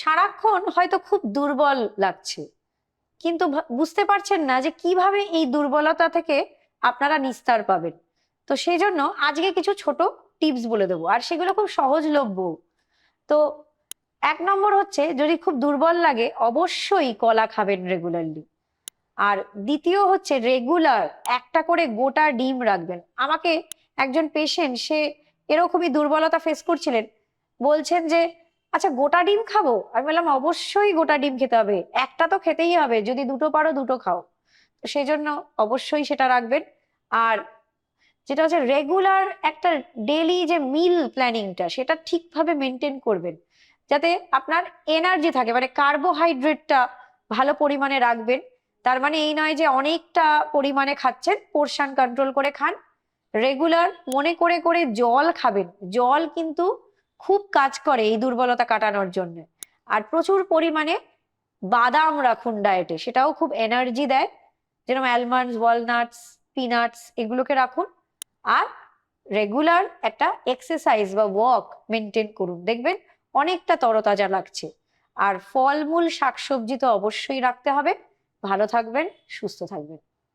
সারাক্ষণ হয়তো খুব দুর্বল লাগছে। কিন্তু বুঝতে পারছেন না যে কীভাবে এই দুর্বলতা থেকে আপনারা নিস্তার পাবেন। তো সেই জন্য আজকে কিছু ছোট টিপস বলে দেবো, আর সেগুলো খুব সহজলভ্য। তো এক নম্বর হচ্ছে, যদি খুব দুর্বল লাগে, অবশ্যই কলা খাবেন রেগুলারলি আর দ্বিতীয় হচ্ছে রেগুলার একটা করে গোটা ডিম রাখবেন। আমাকে একজন পেশেন্ট সে এরকমই দুর্বলতা ফেস করছিলেন, বলছেন যে আচ্ছা গোটা ডিম খাব? আমি বললাম, অবশ্যই গোটা ডিম খেতে হবে। একটা তো খেতেই হবে, যদি দুটো পারো দুটো খাও। সেই জন্য অবশ্যই সেটা রাখবেন। আর যেটা হচ্ছে রেগুলার একটা ডেলি যে মিল প্ল্যানিংটা সেটা ঠিকভাবে মেনটেন করবেন। যাতে আপনার এনার্জি থাকে মানে কার্বোহাইড্রেটটা ভালো পরিমাণে রাখবেন। তার মানে এই নয় যে অনেকটা পরিমাণে খাচ্ছেন পোর্শন কন্ট্রোল করে খান। রেগুলার মনে করে করে জল খাবেন। জল কিন্তু খুব কাজ করে এই দুর্বলতা কাটানোর জন্য। আর প্রচুর পরিমাণে বাদাম রাখুন ডায়েটে সেটাও খুব এনার্জি দেয়। যেরকম অ্যালমন্ডস ওয়ালনাটস পিনাটস এগুলোকে রাখুন। আর রেগুলার একটা এক্সারসাইজ বা ওয়াক মেনটেন করুন। দেখবেন অনেকটা তরতাজা লাগছে। আর ফলমূল, শাকসবজি তো অবশ্যই রাখতে হবে। ভালো থাকবেন, সুস্থ থাকবেন।